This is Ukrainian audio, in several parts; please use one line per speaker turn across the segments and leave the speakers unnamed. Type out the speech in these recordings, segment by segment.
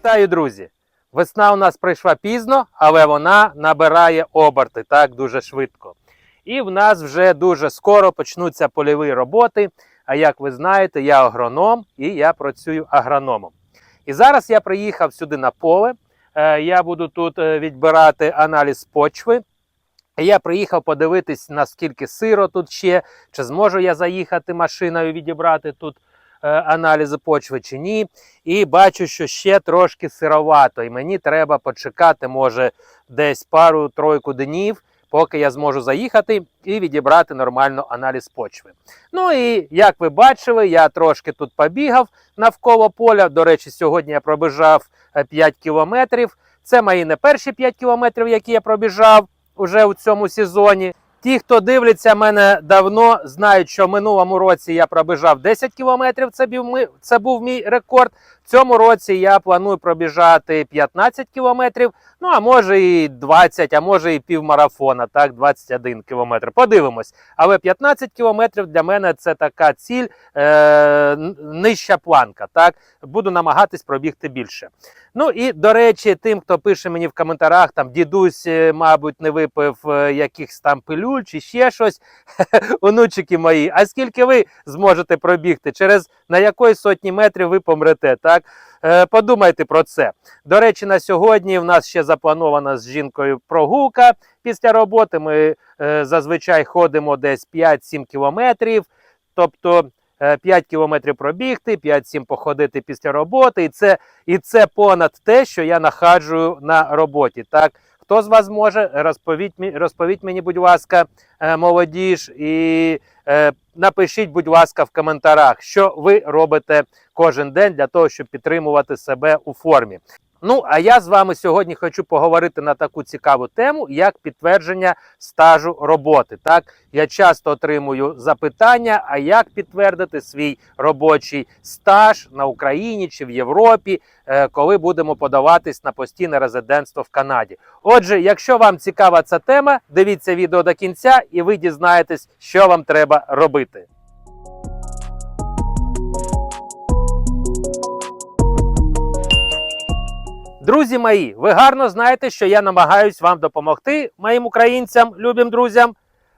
Вітаю, друзі! Весна у нас прийшла пізно, але вона набирає оберти так дуже швидко. І в нас вже дуже скоро почнуться польові роботи. А як ви знаєте, я агроном і я працюю агрономом. І зараз я приїхав сюди на поле. Е, Я буду тут е, відбирати аналіз почви. Я приїхав подивитись, наскільки сиро тут ще, чи зможу я заїхати машиною відібрати тут е, аналізи почви чи ні. І бачу, що ще трошки сировато, і мені треба почекати, може, десь пару-тройку днів, поки я зможу заїхати і відібрати нормально аналіз почви. Ну і як ви бачили, я трошки тут побігав навколо поля. До речі, сьогодні я пробіжав е, 5 кілометрів. Це мої не перші 5 кілометрів, які я пробіжав уже у цьому сезоні. Ті, хто дивляться мене давно, знають, що минулому році я пробіжав 10 кілометрів. Це був мій рекорд. Цьому році я планую пробіжати 15 кілометрів. Ну а може і 20, а може і півмарафона, так, 21 кілометр. Подивимось. Але 15 кілометрів для мене це така ціль, е, нижча планка. Так, буду намагатись пробігти більше. Ну і до речі, тим, хто пише мені в коментарях, там дідусь, е, мабуть, не випив е, якихось там пилюль чи ще щось. Онучики мої, а скільки ви зможете пробігти? Через на якої сотні метрів ви помрете? Так Е, подумайте про це. До речі, на сьогодні в нас ще запланована з жінкою прогулка після роботи. Ми е, зазвичай ходимо десь 5-7 кілометрів. Тобто е, 5 кілометрів пробігти, 5-7 походити після роботи. І це, і це понад те, що я нахаджую на роботі. Так, хто з вас може, розповідь, розповідь мені, будь ласка, е, молодіж, і е, напишіть, будь ласка, в коментарях, що ви робите кожен день для того, щоб підтримувати себе у формі. Ну, а я з вами сьогодні хочу поговорити на таку цікаву тему, як підтвердження стажу роботи. Так, я часто отримую запитання, а як підтвердити свій робочий стаж на Україні чи в Європі, е, коли будемо подаватись на постійне резидентство в Канаді. Отже, якщо вам цікава ця тема, дивіться відео до кінця, і ви дізнаєтесь, що вам треба робити. Друзі мої, ви гарно знаєте, що я намагаюсь вам допомогти, моїм українцям, любим друзям,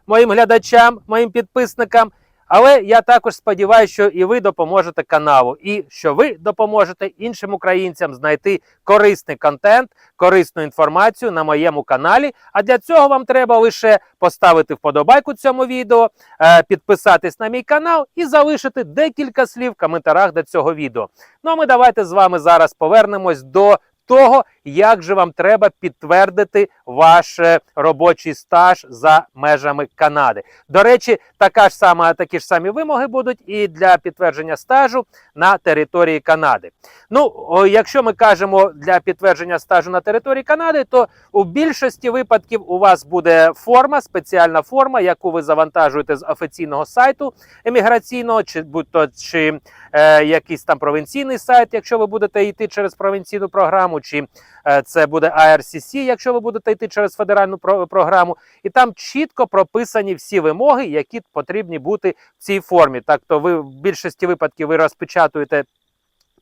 моїм глядачам, моїм підписникам. Але я також сподіваюся, що і ви допоможете каналу, і що ви допоможете іншим українцям знайти корисний контент, корисну інформацію на моєму каналі. А для цього вам треба лише поставити вподобайку цьому відео, е, підписатись на мій канал і залишити декілька слів в коментарях до цього відео. Ну а ми давайте з вами зараз повернемось до того, як же вам треба підтвердити ваш е, робочий стаж за межами Канади. До речі, така ж сама, такі ж самі вимоги будуть і для підтвердження стажу на території Канади. Ну, якщо ми кажемо для підтвердження стажу на території Канади, то у більшості випадків у вас буде форма, спеціальна форма, яку ви завантажуєте з офіційного сайту еміграційного, чи будь-то чи е, якийсь там провінційний сайт, якщо ви будете йти через провінційну програму, чи е, це буде IRCC, якщо ви будете йти через федеральну програму, і там чітко прописані всі вимоги, які потрібні бути в цій формі. Так то ви в більшості випадків ви розпечатуєте.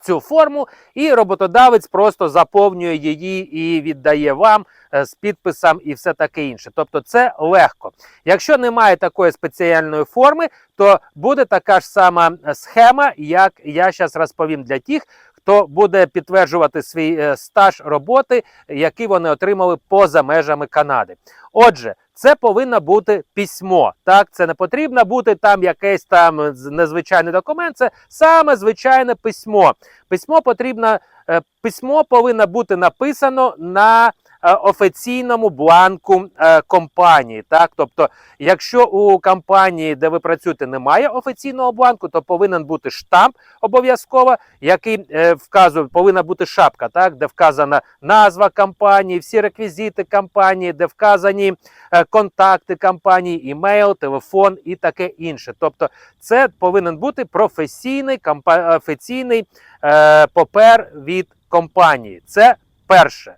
Цю форму, і роботодавець просто заповнює її і віддає вам е, з підписом і все таке інше. Тобто, це легко. Якщо немає такої спеціальної форми, то буде така ж сама схема, як я зараз розповім для тих, хто буде підтверджувати свій е, стаж роботи, який вони отримали поза межами Канади. Отже, це повинно бути письмо. Так, це не потрібно бути там якийсь там незвичайний документ. Це саме звичайне письмо. Письмо потрібно, е, письмо повинно бути написано на офіційному бланку е, компанії. Так, тобто, якщо у компанії, де ви працюєте, немає офіційного бланку, то повинен бути штамп обов'язково, який е, вказує, повинна бути шапка, так, де вказана назва компанії, всі реквізити компанії, де вказані е, контакти компанії, імейл, телефон і таке інше. Тобто, це повинен бути професійний компа- офіційний е, папер від компанії. Це перше.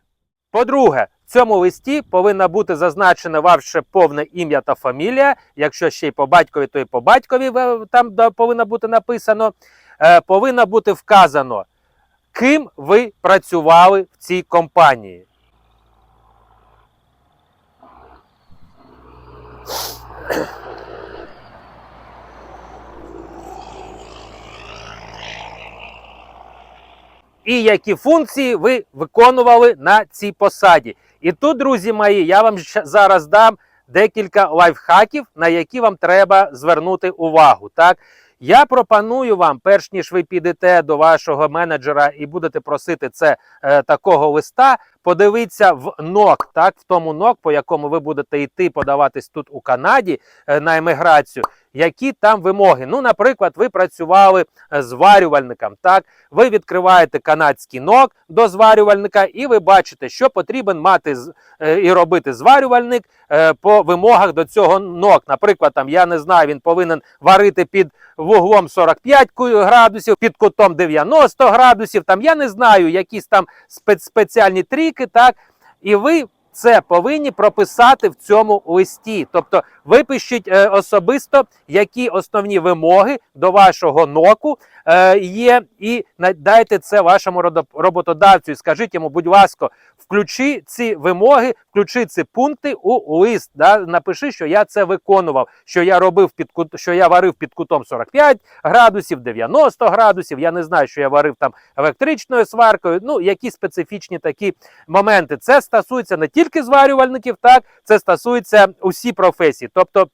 По-друге, в цьому листі повинна бути зазначене ваше повне ім'я та фамілія. Якщо ще й по батькові, то і по батькові там повинно бути написано. Е, повинно бути вказано ким ви працювали в цій компанії. І які функції ви виконували на цій посаді. І тут, друзі мої, я вам зараз дам декілька лайфхаків, на які вам треба звернути увагу. Так, я пропоную вам, перш ніж ви підете до вашого менеджера і будете просити це е, такого листа, подивіться в НОК, так, в тому НОК, по якому ви будете йти подаватись тут у Канаді е, на еміграцію. Які там вимоги? Ну, наприклад, ви працювали е, зварювальником, так, ви відкриваєте канадський нок до зварювальника, і ви бачите, що потрібен мати е, і робити зварювальник по вимогах до цього нок. Наприклад, там я не знаю, він повинен варити під вуглом 45 ку- градусів, під кутом 90 градусів. Там я не знаю, якісь там спе- спеціальні тріки, так. І ви це повинні прописати в цьому листі. Тобто випишіть е, особисто, які основні вимоги до вашого ноку е, є, і дайте це вашому роботодавцю. І скажіть йому, будь ласка, включи ці вимоги, включи ці пункти у лист. Да? Напиши, що я це виконував, що я робив під кут, що я варив під кутом 45 градусів, 90 градусів. Я не знаю, що я варив там електричною сваркою. Ну, які специфічні такі моменти. Це стосується не тільки зварювальників, так це стосується усі професії. Тобто.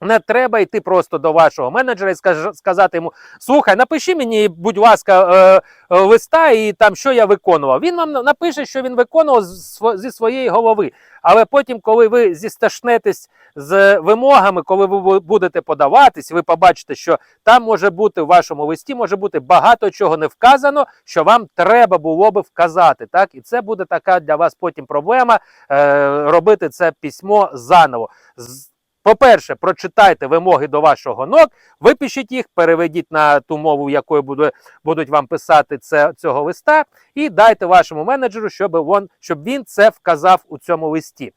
Не треба йти просто до вашого менеджера і сказати йому: слухай, напиши мені, будь ласка, е, е, листа і там що я виконував. Він вам напише, що він виконував зі своєї голови. Але потім, коли ви зісташнетесь з вимогами, коли ви будете подаватись, ви побачите, що там може бути в вашому листі, може бути багато чого не вказано, що вам треба було би вказати. Так, і це буде така для вас потім проблема е, робити це письмо заново. По-перше, прочитайте вимоги до вашого НОК, випишіть їх, переведіть на ту мову, якою буде, будуть вам писати це, цього листа, і дайте вашому менеджеру, щоб, він, щоб він це вказав у цьому листі.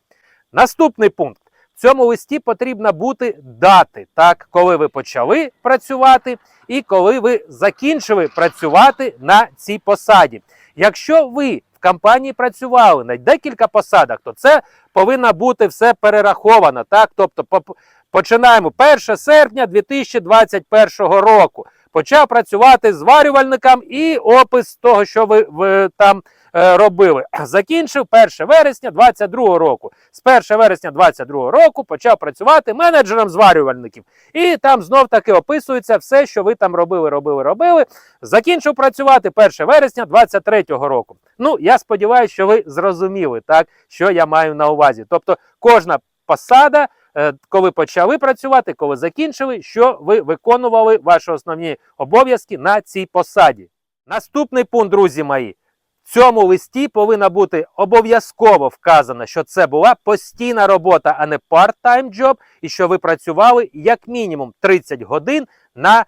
Наступний пункт. В цьому листі потрібно бути дати, так, коли ви почали працювати і коли ви закінчили працювати на цій посаді. Якщо ви компанії працювали на декілька посадах, то це повинно бути все перераховано. Так? Тобто починаємо 1 серпня 2021 року. Почав працювати зварювальником і опис того, що ви, ви там робили. Закінчив 1 вересня 2022 року. З 1 вересня 2022 року почав працювати менеджером зварювальників. І там знов таки описується все, що ви там робили, робили, робили. Закінчив працювати 1 вересня 2023 року. Ну, я сподіваюся, що ви зрозуміли, так, що я маю на увазі. Тобто, кожна посада, е, коли почали працювати, коли закінчили, що ви виконували ваші основні обов'язки на цій посаді. Наступний пункт, друзі мої. Цьому листі повинно бути обов'язково вказано, що це була постійна робота, а не part-time job, і що ви працювали як мінімум 30 годин на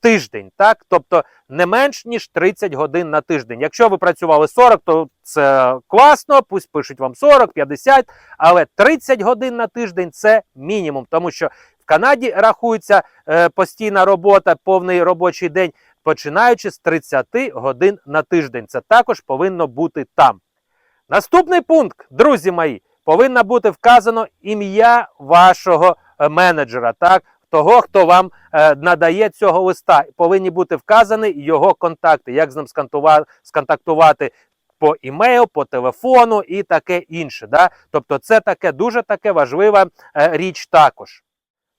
тиждень. Так? Тобто не менш ніж 30 годин на тиждень. Якщо ви працювали 40, то це класно, пусть пишуть вам 40, 50, але 30 годин на тиждень це мінімум, тому що в Канаді рахується е, постійна робота, повний робочий день, починаючи з 30 годин на тиждень. Це також повинно бути там. Наступний пункт, друзі мої, повинно бути вказано ім'я вашого е, менеджера, так? Того, хто вам е, надає цього листа, повинні бути вказані його контакти, як з ним сконтактувати по імейл, по телефону і таке інше. Да? Тобто, це таке дуже таке важлива е, річ також.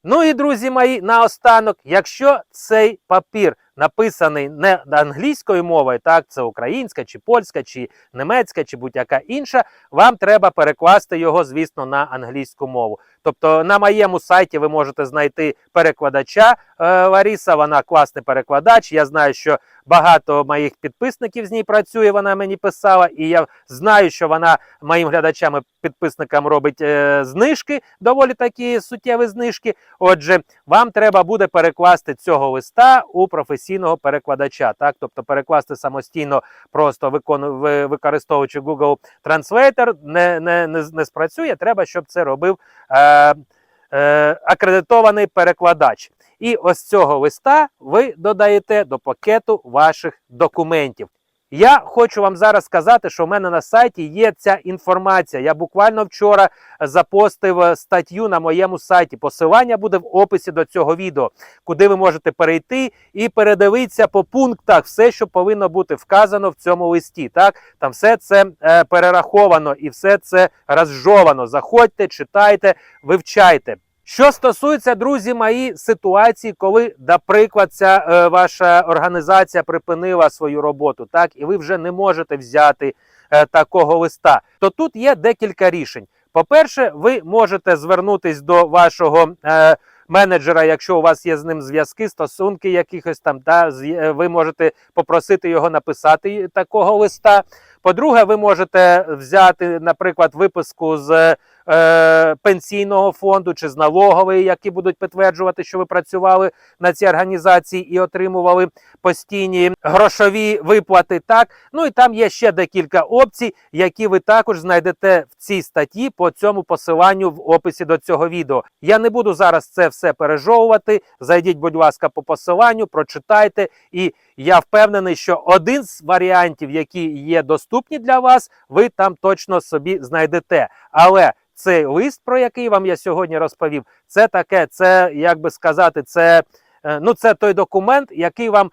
Ну і друзі мої, наостанок, якщо цей папір написаний не англійською мовою, так, це українська, чи польська, чи немецька, чи будь-яка інша, вам треба перекласти його, звісно, на англійську мову. Тобто на моєму сайті ви можете знайти перекладача е, Ларіса, вона класний перекладач. Я знаю, що багато моїх підписників з ній працює, вона мені писала, і я знаю, що вона моїм глядачам і підписникам робить е, знижки, доволі такі суттєві знижки. Отже, вам треба буде перекласти цього листа у професійного перекладача. Так, тобто перекласти самостійно, просто використовуючи Google Translator, не, не, не, не спрацює. Треба, щоб це робив е, е, акредитований перекладач. І ось цього листа ви додаєте до пакету ваших документів. Я хочу вам зараз сказати, що в мене на сайті є ця інформація. Я буквально вчора запостив е, статтю на моєму сайті. Посилання буде в описі до цього відео, куди ви можете перейти і передивитися по пунктах все, що повинно бути вказано в цьому листі. Так, там все це е, перераховано і все це розжовано. Заходьте, читайте, вивчайте. Що стосується, друзі, мої ситуації, коли, наприклад, ця е, ваша організація припинила свою роботу, так і ви вже не можете взяти е, такого листа, то тут є декілька рішень. По-перше, ви можете звернутись до вашого е, менеджера, якщо у вас є з ним зв'язки, стосунки якихось там, та з- е, ви можете попросити його написати такого листа. По-друге, ви можете взяти, наприклад, виписку з е, пенсійного фонду чи з налогової, які будуть підтверджувати, що ви працювали на цій організації і отримували постійні грошові виплати. Так, ну і там є ще декілька опцій, які ви також знайдете в цій статті по цьому посиланню в описі до цього відео. Я не буду зараз це все пережовувати. Зайдіть, будь ласка, по посиланню, прочитайте, і я впевнений, що один з варіантів, які є доступні для вас, ви там точно собі знайдете. Але цей лист, про який вам я сьогодні розповів, це таке, це як би сказати, це, е, ну, це той документ, який вам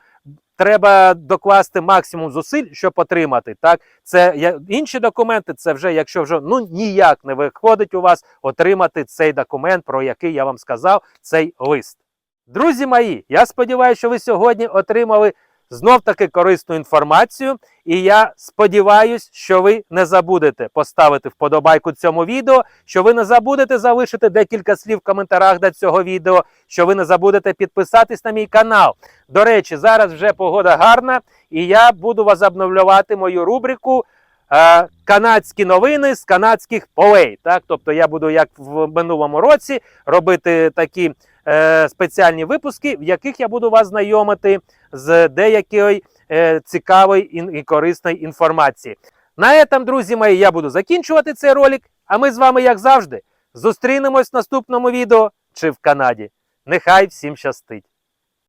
треба докласти максимум зусиль, щоб отримати. Так, це інші документи, це вже, якщо вже ну ніяк не виходить у вас отримати цей документ, про який я вам сказав, цей лист. Друзі мої, я сподіваюся, що ви сьогодні отримали знов таки корисну інформацію. І я сподіваюся, що ви не забудете поставити вподобайку цьому відео, що ви не забудете залишити декілька слів в коментарях до цього відео, що ви не забудете підписатись на мій канал. До речі, зараз вже погода гарна, і я буду вас обновлювати мою рубрику. е, Канадські новини з канадських полей. Так? Тобто я буду, як в минулому році, робити такі е, спеціальні випуски, в яких я буду вас знайомити з деякою е, цікавої і корисної інформації. На этом, друзі мої, я буду закінчувати цей ролик. А ми з вами, як завжди, зустрінемось в наступному відео чи в Канаді. Нехай всім щастить!